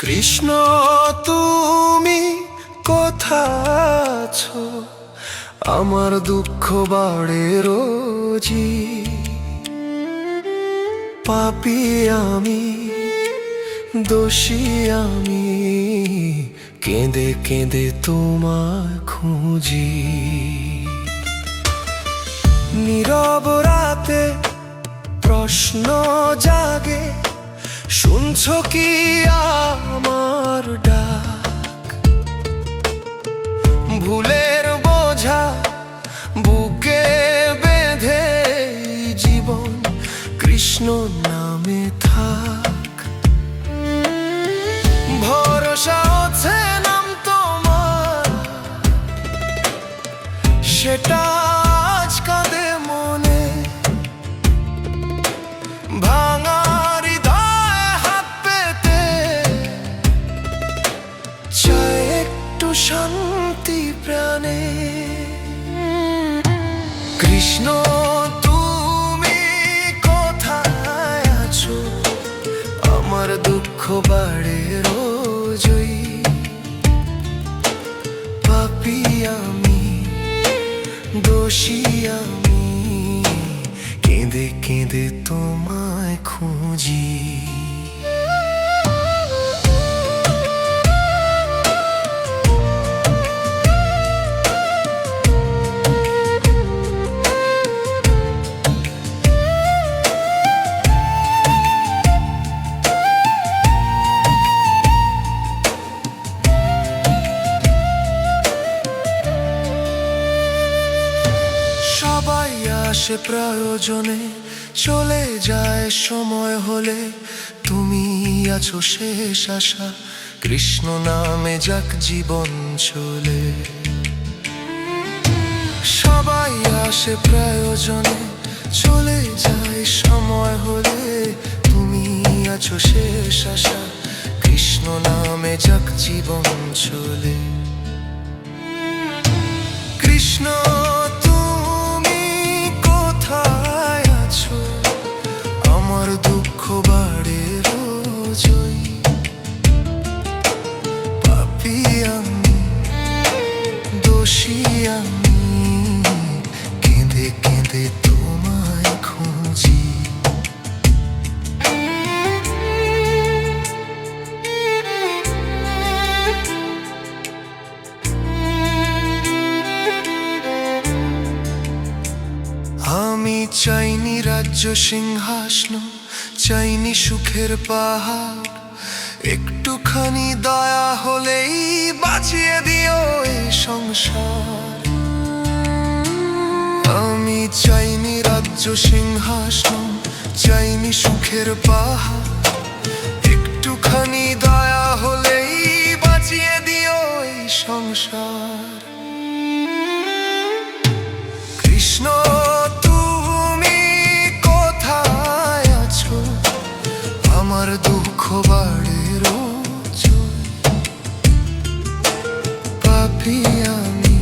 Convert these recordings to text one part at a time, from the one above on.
কৃষ্ণ, তুমি কোথায় আছো আমার দুঃখ বাড়ে রোজি পাপি আমি, দোষী আমি, কেঁদে কেঁদে তোমায় খুঁজি। নীরব রাতে প্রশ্ন জাগে শুনছ কি আমার ডাক? ভুলের বোঝা বুকে বেঁধে জীবন কৃষ্ণ নামে থাক। ভরসা আছে কৃষ্ণ, তুমি কোথায় আছো? আমার দুঃখ বাড়ে রোজই। পাপি আমি, দোষী আমি। কেঁদে কেঁদে তোমায় খুঁজি। আসে প্রয়োজনে চলে যায় সময় হলে। তুমি আছো শেষ আশা, কৃষ্ণ নামে যাক জীবন চলে। সবাই আসে প্রয়োজনে চলে যায় সময় হলে। তুমি আছো শেষ আশা, কৃষ্ণ নামে যাক জীবন চলে। কৃষ্ণ কেঁদে তোমায় খুঁজি। আমি চাইনি রাজ্য সিংহাসন, চাইনি সুখের পাহাড়। একটুখানি দয়া হলেই বাঁচিয়ে দিও এই সংসার। চাইনি রাজ্য সিংহাসন চাইনি সুখের পাহাড়। একটুখানি দয়া হলেই বাঁচিয়ে দিও এই সংসার। কৃষ্ণ, তুমি কোথায় আছো? আমার দুঃখ বাড়ে রোজ। পাপি আমি,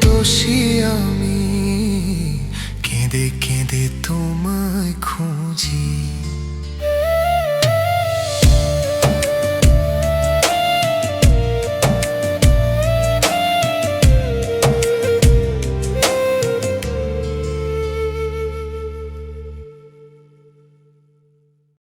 দোষী আমি। কেঁদে কেঁদে তোমায় খুঁজি